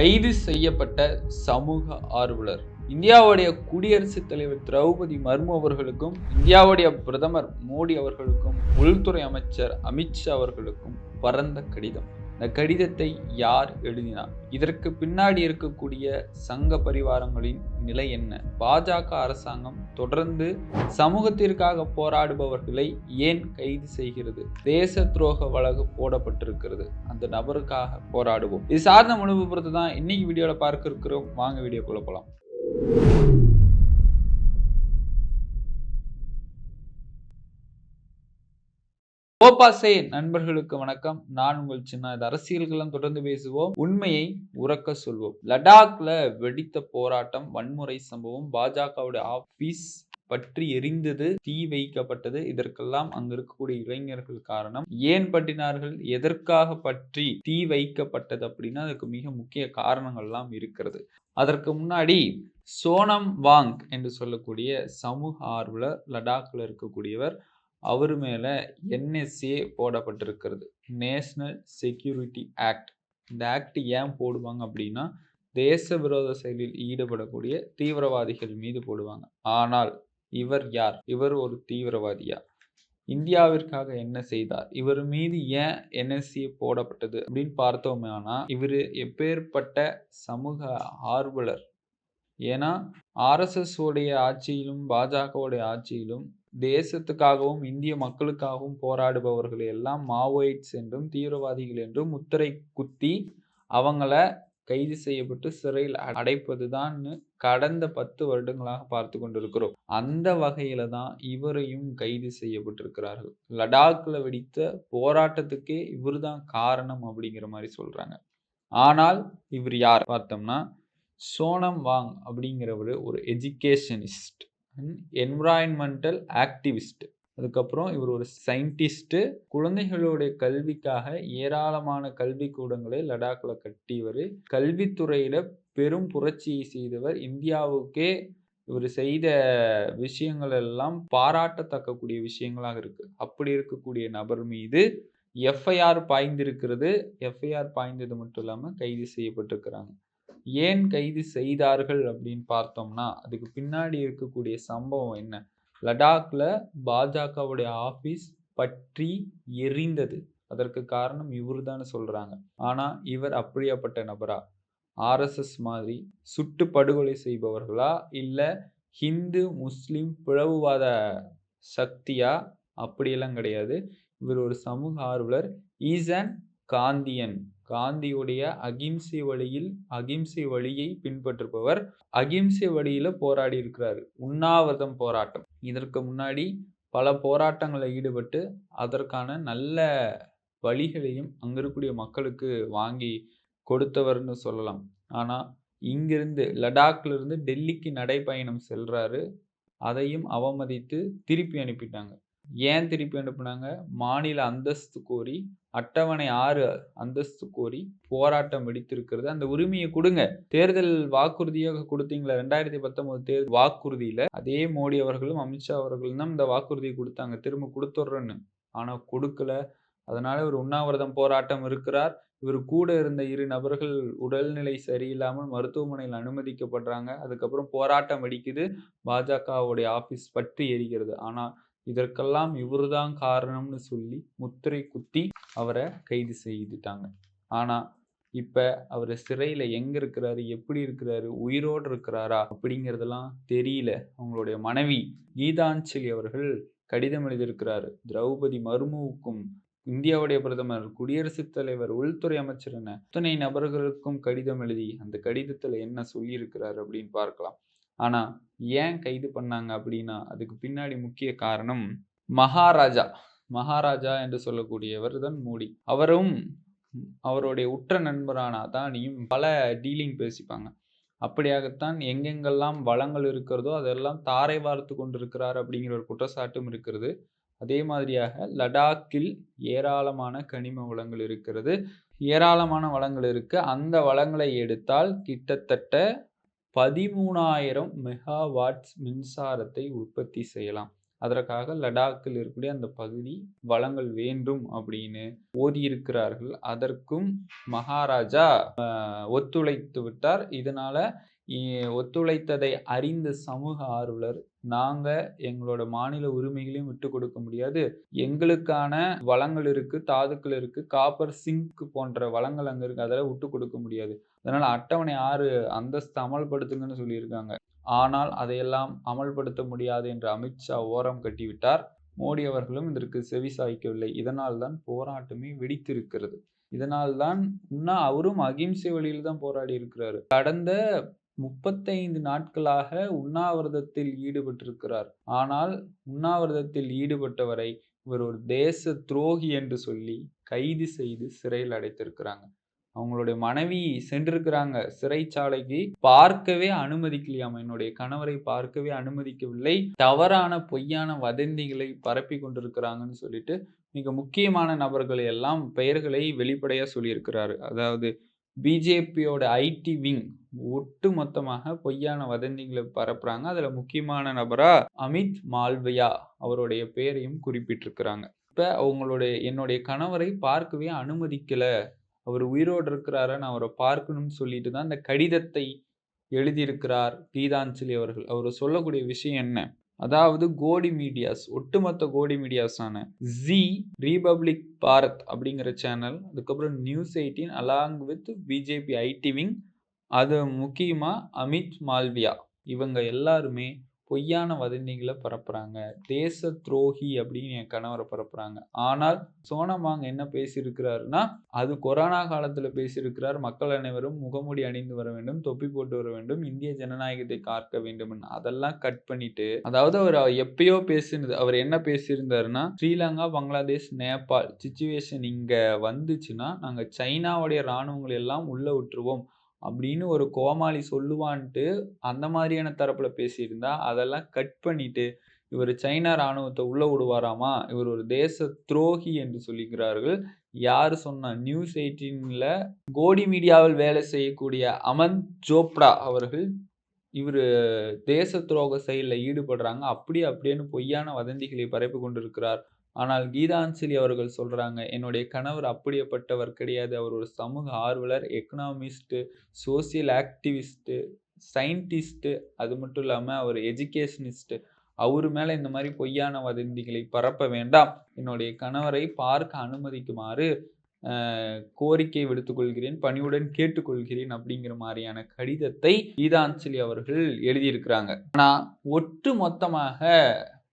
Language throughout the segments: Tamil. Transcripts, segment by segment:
கைது செய்யப்பட்ட சமூக ஆர்வலர். இந்தியாவுடைய குடியரசுத் தலைவர் திரௌபதி மர்மு அவர்களுக்கும் இந்தியாவுடைய பிரதமர் மோடி அவர்களுக்கும் உள்துறை அமைச்சர் அமித்ஷா அவர்களுக்கும் பரந்த கடிதம். இந்த கடிதத்தை யார் எழுதினார்? இதற்கு பின்னாடி இருக்கக்கூடிய சங்க பரிவாரங்களின் நிலை என்ன? பாஜக அரசாங்கம் தொடர்ந்து சமூகத்திற்காக போராடுபவர்களை ஏன் கைது செய்கிறது? தேச துரோக வழக்கு போடப்பட்டிருக்கிறது. அந்த நபருக்காக போராடுவோம். இது சார்ந்த முழு தான் இன்னைக்கு வீடியோவில் பார்க்க இருக்கிறோம். வாங்க வீடியோக்குள்ள போலாம். கோபாசே நண்பர்களுக்கு வணக்கம். நான் உங்கள் சின்ன இது அரசியல்களம் தொடர்ந்து பேசுவோம். உண்மையை உறக்க சொல்வோம். லடாக்ல வெடித்த போராட்டம் வன்முறை சம்பவம் பாஜகவுடைய ஆபீஸ் பற்றி எரிந்தது தீ வைக்கப்பட்டது. இதற்கெல்லாம் அங்க இருக்கக்கூடிய இளைஞர்கள் காரணம். ஏன் பட்டினார்கள்? எதற்காக பற்றி தீ வைக்கப்பட்டது அப்படின்னா அதுக்கு மிக முக்கிய காரணங்கள்லாம் இருக்கிறது. அதற்கு முன்னாடி சோனம் வாங் என்று சொல்லக்கூடிய சமூக ஆர்வலர் லடாக்ல இருக்கக்கூடியவர் அவர் மேலே என்எஸ்ஏ போடப்பட்டிருக்கிறது. நேஷ்னல் செக்யூரிட்டி ஆக்ட் இந்த ஆக்ட் ஏன் போடுவாங்க அப்படின்னா தேச விரோத செயலில் ஈடுபடக்கூடிய தீவிரவாதிகள் மீது போடுவாங்க. ஆனால் இவர் யார்? இவர் ஒரு தீவிரவாதியா? இந்தியாவிற்காக என்ன செய்தார்? இவர் மீது ஏன் என்எஸ்சி போடப்பட்டது அப்படின்னு பார்த்தோம்னா இவர் எப்பேற்பட்ட சமூக ஆர்வலர். ஏன்னா ஆர்எஸ்எஸ் உடைய ஆட்சியிலும் பாஜகவுடைய ஆட்சியிலும் தேசத்துக்காகவும் இந்திய மக்களுக்காகவும் போராடுபவர்கள் எல்லாம் மாவோயிட்ஸ் என்றும் தீவிரவாதிகள் என்றும் முத்திரை குத்தி அவங்கள கைது செய்யப்பட்டு சிறையில் அடைப்பதுதான் கடந்த பத்து வருடங்களாக பார்த்து கொண்டிருக்கிறோம். அந்த வகையில தான் இவரையும் கைது செய்யப்பட்டிருக்கிறார்கள். லடாக்ல வெடித்த போராட்டத்துக்கே இவர் தான் காரணம் அப்படிங்கிற மாதிரி சொல்றாங்க. ஆனால் இவர் யார் பார்த்தோம்னா சோனம் வாங் அப்படிங்கிறவர் ஒரு எஜுகேஷனிஸ்ட் என்விரான்மெண்டல் ஆக்டிவிஸ்ட் அதுக்கப்புறம் இவர் ஒரு சயின்டிஸ்ட்டு குழந்தைகளுடைய கல்விக்காக ஏராளமான கல்வி கூடங்களை கட்டியவர். கல்வித்துறையில் பெரும் புரட்சியை செய்தவர். இந்தியாவுக்கே இவர் செய்த விஷயங்கள் எல்லாம் பாராட்டத்தக்கக்கூடிய விஷயங்களாக இருக்கு. அப்படி இருக்கக்கூடிய நபர் மீது எஃப்ஐஆர் பாய்ந்திருக்கிறது. எஃப்ஐஆர் பாய்ந்தது மட்டும் இல்லாமல் கைது செய்யப்பட்டிருக்கிறாங்க. ஏன் கைது செய்தார்கள் அப்படின்னு பார்த்தோம்னா அதுக்கு பின்னாடி இருக்கக்கூடிய சம்பவம் என்ன? லடாக்ல பாஜகவுடைய ஆபீஸ் பற்றி எரிந்தது. அதற்கு காரணம் இவர் தான் சொல்றாங்க. ஆனா இவர் அப்படியாப்பட்ட நபரா? ஆர்எஸ்எஸ் மாதிரி சுட்டு படுகொலை செய்பவர்களா? இல்ல ஹிந்து முஸ்லிம் பிளவுவாத சக்தியா? அப்படியெல்லாம் கிடையாது. இவர் ஒரு சமூக ஆர்வலர். ஈசன் காந்தியன் காந்தியுடைய அகிம்சை வழியில் அகிம்சை வழியை பின்பற்றுபவர். அகிம்சை வழியில போராடி இருக்கிறாரு. உண்ணாவிரதம் போராட்டம். இதற்கு முன்னாடி பல போராட்டங்களில் ஈடுபட்டு அதற்கான நல்ல வழிகளையும் அங்க இருக்கக்கூடிய மக்களுக்கு வாங்கி கொடுத்தவர்னு சொல்லலாம். ஆனால் இங்கிருந்து லடாக்ல இருந்து டெல்லிக்கு நடைப்பயணம் செல்றாரு. அதையும் அவமதித்து திருப்பி அனுப்பிட்டாங்க. ஏன் திருப்பி அனுப்புனாங்க? மாநில அந்தஸ்து கோரி அட்டவணை ஆறு அந்தஸ்து கோரி போராட்டம் வெடித்திருக்கிறது. அந்த உரிமையை கொடுங்க. தேர்தல் வாக்குறுதியாக கொடுத்தீங்களா? ரெண்டாயிரத்தி பத்தொன்பது தேர்தல் வாக்குறுதியில அதே மோடி அவர்களும் அமித்ஷா அவர்களும் தான் இந்த வாக்குறுதியை கொடுத்தாங்க. திரும்ப கொடுத்துட்றேன்னு ஆனா கொடுக்கல. அதனால இவர் உண்ணாவிரதம் போராட்டம் இருக்கிறார். இவர் கூட இருந்த இரு நபர்கள் உடல்நிலை சரியில்லாமல் மருத்துவமனையில் அனுமதிக்கப்படுறாங்க. அதுக்கப்புறம் போராட்டம் வெடிக்குது. பாஜகவுடைய ஆபீஸ் பற்றி எரிகிறது. ஆனால் இதற்கெல்லாம் இவருதான் காரணம்னு சொல்லி முத்திரை குத்தி அவரை கைது செய்துட்டாங்க. ஆனா இப்ப அவர் சிறையில எங்க இருக்கிறாரு எப்படி இருக்கிறாரு உயிரோடு இருக்கிறாரா அப்படிங்கிறதெல்லாம் தெரியல. அவங்களுடைய மனைவி கீதாஞ்சலி அவர்கள் கடிதம் எழுதியிருக்கிறாரு. திரௌபதி மர்முவுக்கும் இந்தியாவுடைய பிரதமர் குடியரசுத் தலைவர் உள்துறை அமைச்சர் என அத்தனை நபர்களுக்கும் கடிதம் எழுதி அந்த கடிதத்துல என்ன சொல்லியிருக்கிறாரு அப்படின்னு பார்க்கலாம். ஆனால் ஏன் கைது பண்ணாங்க அப்படின்னா அதுக்கு பின்னாடி முக்கிய காரணம் மகாராஜா. மகாராஜா என்று சொல்லக்கூடியவர் தான் மோடி. அவரும் அவருடைய உற்ற நண்பரான அதானியும் பல டீலிங் பேசிப்பாங்க. அப்படியாகத்தான் எங்கெங்கெல்லாம் வளங்கள் இருக்கிறதோ அதெல்லாம் தாரை வார்த்து கொண்டிருக்கிறார் அப்படிங்கிற ஒரு குற்றச்சாட்டும் இருக்கிறது. அதே மாதிரியாக லடாக்கில் ஏராளமான கனிம வளங்கள் இருக்கிறது. ஏராளமான வளங்கள் இருக்குது அந்த வளங்களை எடுத்தால் கிட்டத்தட்ட பதிமூணாயிரம் மெகாவாட்ஸ் மின்சாரத்தை உற்பத்தி செய்யலாம். அதற்காக லடாக்கில் இருக்கக்கூடிய அந்த பகுதி வளங்கள் வேண்டும் அப்படின்னு ஓதியிருக்கிறார்கள். அதற்கும் மகாராஜா ஒத்துழைத்து விட்டார். இதனால ஒத்துழைத்ததை அறிந்த சமூக ஆர்வலர் நாங்க எங்களோட மாநில உரிமைகளையும் விட்டு கொடுக்க முடியாது. எங்களுக்கான வளங்கள் இருக்கு தாதுக்கள் இருக்கு காப்பர் சிங்க் போன்ற வளங்கள் அங்க இருக்கு அதெல்லாம் விட்டு கொடுக்க முடியாது. அதனால் அட்டவணை ஆறு அந்தஸ்து அமல்படுத்துங்கன்னு சொல்லியிருக்காங்க. ஆனால் அதையெல்லாம் அமல்படுத்த முடியாது என்று அமித்ஷா ஓரம் கட்டிவிட்டார். மோடி அவர்களும் இதற்கு செவி சாய்க்கவில்லை. இதனால் தான் போராட்டமே வெடித்திருக்கிறது. இதனால் தான் இன்னும் அவரும் அகிம்சை வழியில் தான் போராடி இருக்கிறாரு. கடந்த முப்பத்தைந்து நாட்களாக உண்ணாவிரதத்தில் ஈடுபட்டிருக்கிறார். ஆனால் உண்ணாவிரதத்தில் ஈடுபட்டவரை இவர் ஒரு தேச துரோகி என்று சொல்லி கைது செய்து சிறையில் அடைத்திருக்கிறாங்க. அவங்களுடைய மனைவி சென்றிருக்கிறாங்க. சிறைச்சாலைக்கு பார்க்கவே அனுமதிக்கலையாம். என்னுடைய கணவரை பார்க்கவே அனுமதிக்கவில்லை. தவறான பொய்யான வதந்திகளை பரப்பி கொண்டிருக்கிறாங்கன்னு சொல்லிட்டு மிக முக்கியமான நபர்களை எல்லாம் பெயர்களை வெளிப்படையா சொல்லியிருக்கிறாரு. அதாவது பிஜேபியோட ஐடி விங் ஒட்டு மொத்தமாக பொய்யான வதந்திகளை பரப்புறாங்க. அதுல முக்கியமான நபரா அமித் மால்வியா அவருடைய பெயரையும் குறிப்பிட்டிருக்கிறாங்க. இப்ப அவங்களுடைய என்னுடைய கணவரை பார்க்கவே அனுமதிக்கல. அவர் உயிரோடு இருக்கிறார நான் அவரை பார்க்கணும்னு சொல்லிட்டு தான் இந்த கடிதத்தை எழுதியிருக்கிறார் கீதாஞ்சலி அவர்கள். அவர் சொல்லக்கூடிய விஷயம் என்ன? அதாவது கோடி மீடியாஸ் ஒட்டுமொத்த கோடி மீடியாஸான ஜி ரீபப்ளிக் பாரத் அப்படிங்கிற சேனல் அதுக்கப்புறம் news eighteen along with BJP IT wing அது முக்கியமாக அமித் மால்வியா. இவங்க எல்லாருமே பொய்யான வதந்திகளை பரப்புறாங்க. தேச துரோகி அப்படின்னு என் கணவரை பரப்புறாங்க. ஆனால் சோனமாங் என்ன பேசியிருக்கிறாருன்னா அது கொரோனா காலத்துல பேசியிருக்கிறார். மக்கள் அனைவரும் முகமூடி அணிந்து வர வேண்டும் தொப்பி போட்டு வர வேண்டும் இந்திய ஜனநாயகத்தை காக்க வேண்டும் அதெல்லாம் கட் பண்ணிட்டு அதாவது அவர் எப்பயோ பேசினது அவர் என்ன பேசியிருந்தாருன்னா ஸ்ரீலங்கா பங்களாதேஷ் நேபாள் சுச்சுவேஷன் இங்க வந்துச்சுன்னா நாங்க சைனாவுடைய இராணுவங்களை எல்லாம் உள்ள விட்டுருவோம். அப்படின்னு ஒரு கோமாளி சொல்லுவான்ட்டு அந்த மாதிரியான தரப்புல பேசியிருந்தா அதெல்லாம் கட் பண்ணிட்டு இவர் சைனா ராணுவத்தை உள்ள விடுவாராமா? இவர் ஒரு தேச துரோகி என்று சொல்லுகிறார்கள் யார் சொன்னா நியூஸ் எயிட்டீன்ல கோடி மீடியாவில் வேலை செய்யக்கூடிய அமன் ஜோப்ரா அவர்கள் இவர் தேச துரோக செயலில் ஈடுபடுறாங்க. அப்படி அப்படின்னு பொய்யான வதந்திகளை பரப்பி கொண்டிருக்கிறார். ஆனால் கீதாஞ்சலி அவர்கள் சொல்கிறாங்க என்னுடைய கணவர் அப்படியேப்பட்டவர் கிடையாது. அவர் ஒரு சமூக ஆர்வலர் எக்கனாமிஸ்ட்டு சோசியல் ஆக்டிவிஸ்ட்டு சயின்டிஸ்ட்டு அது மட்டும் இல்லாமல் அவர் எஜுகேஷனிஸ்ட்டு அவர் மேலே இந்த மாதிரி பொய்யான வதந்திகளை பரப்ப வேண்டாம். என்னுடைய கணவரை பார்க்க அனுமதிக்குமாறு கோரிக்கை விடுத்துக் கொள்கிறேன் பணிவுடன் கேட்டுக்கொள்கிறேன் அப்படிங்கிற மாதிரியான கடிதத்தை கீதாஞ்சலி அவர்கள் எழுதியிருக்கிறாங்க. ஆனால் ஒட்டு மொத்தமாக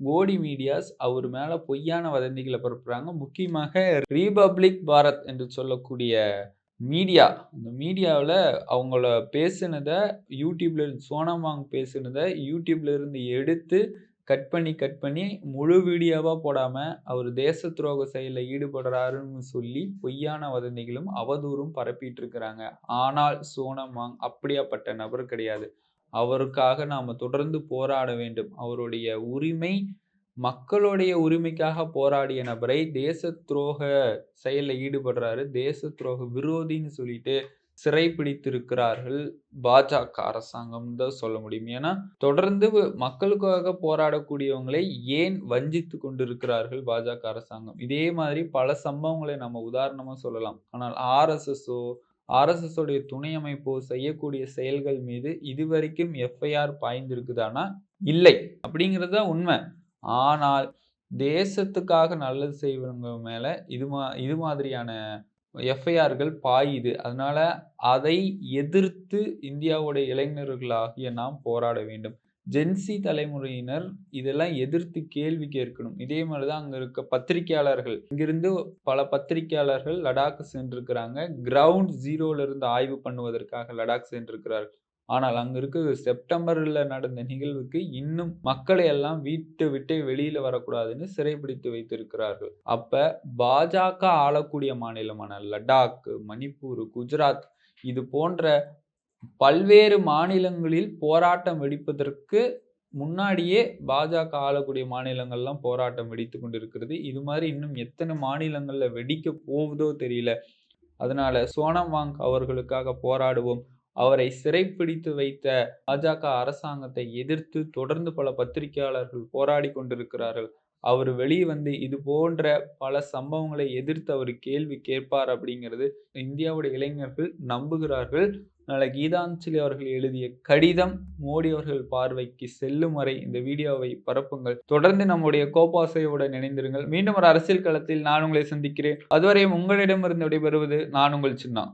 கோடி மீடியாஸ் அவர் மேலே பொய்யான வதந்திகளை பரப்புகிறாங்க முக்கியமாக ரீபப்ளிக் பாரத் என்று சொல்லக்கூடிய மீடியா. அந்த மீடியாவில் அவங்கள பேசுனதை யூடியூப்ல இருந்து சோனமாங் பேசுனதை யூடியூப்ல இருந்து எடுத்து கட் பண்ணி கட் பண்ணி முழு வீடியோவாக போடாமல் அவர் தேச துரோக செயலில் ஈடுபடுறாருன்னு சொல்லி பொய்யான வதந்திகளும் அவதூறும் பரப்பிட்டு இருக்கிறாங்க. ஆனால் சோனமாங் அப்படியாப்பட்ட நபர் கிடையாது. அவருக்காக நாம் தொடர்ந்து போராட வேண்டும். அவருடைய உரிமை மக்களுடைய உரிமைக்காக போராடிய நபரை தேச துரோக செயலில் ஈடுபடுறாரு. தேச துரோக விரோதின்னு சொல்லிட்டு சிறை பிடித்திருக்கிறார்கள் பாஜக அரசாங்கம் தான் சொல்ல முடியும். ஏன்னா தொடர்ந்து மக்களுக்காக போராடக்கூடியவங்களை ஏன் வஞ்சித்து கொண்டிருக்கிறார்கள் பாஜக அரசாங்கம்? இதே மாதிரி பல சம்பவங்களை நம்ம உதாரணமாக சொல்லலாம். ஆனால் ஆர்எஸ்எஸோ உடைய துணை அமைப்பு செய்யக்கூடிய செயல்கள் மீது இதுவரைக்கும் எஃப்ஐஆர் பாய்ந்திருக்குதானா இல்லை. அப்படிங்கிறது தான் உண்மை. ஆனால் தேசத்துக்காக நல்லது செய்வங்க மேலே இது மா இது மாதிரியான எஃப்ஐஆர்கள் பாயுது. அதனால அதை எதிர்த்து இந்தியாவுடைய இளைஞர்களாகிய நாம் போராட வேண்டும். ஜென்சி தலைமுறையினர் இதெல்லாம் எதிர்த்து கேள்வி கேட்கணும். இதே மாதிரி தான் அங்கே இருக்க பத்திரிகையாளர்கள் இங்கிருந்து பல பத்திரிகையாளர்கள் லடாக் சென்றிருக்கிறாங்க. கிரவுண்ட் ஜீரோலிருந்து ஆய்வு பண்ணுவதற்காக லடாக் சென்றிருக்கிறார்கள். ஆனால் அங்க இருக்க செப்டம்பர்ல நடந்த நிகழ்வுக்கு இன்னும் மக்களை எல்லாம் வீட்டை விட்டு வெளியில வரக்கூடாதுன்னு சிறைப்பிடித்து வைத்திருக்கிறார்கள். அப்ப பாஜக ஆளக்கூடிய மாநிலமான லடாக் மணிப்பூர் குஜராத் இது போன்ற பல்வேறு மாநிலங்களில் போராட்டம் வெடிப்பதற்கு முன்னாடியே பாஜக ஆளக்கூடிய மாநிலங்கள்லாம் போராட்டம் வெடித்து கொண்டிருக்கிறது. இது மாதிரி இன்னும் எத்தனை மாநிலங்களில் வெடிக்க போகுதோ தெரியல. அதனால சோனம் வாங் அவர்களுக்காக போராடுவோம். அவரை சிறைப்பிடித்து வைத்த பாஜக அரசாங்கத்தை எதிர்த்து தொடர்ந்து பல பத்திரிகையாளர்கள் போராடி கொண்டிருக்கிறார்கள். அவர் வெளியே வந்து இது போன்ற பல சம்பவங்களை எதிர்த்து அவர் கேள்வி கேட்பார் அப்படிங்கிறது இந்தியாவுடைய இளைஞர்கள் நம்புகிறார்கள். அதனால் கீதாஞ்சலி அவர்கள் எழுதிய கடிதம் மோடி அவர்கள் பார்வைக்கு செல்லும் வரை இந்த வீடியோவை பரப்புங்கள். தொடர்ந்து நம்முடைய கோபாசையுடன் இணைந்திருங்கள் மீண்டும் ஒரு அரசியல் களத்தில் நான் உங்களை சந்திக்கிறேன். அதுவரையும் உங்களிடமிருந்து விடைபெறுவது நான் உங்கள் சின்னா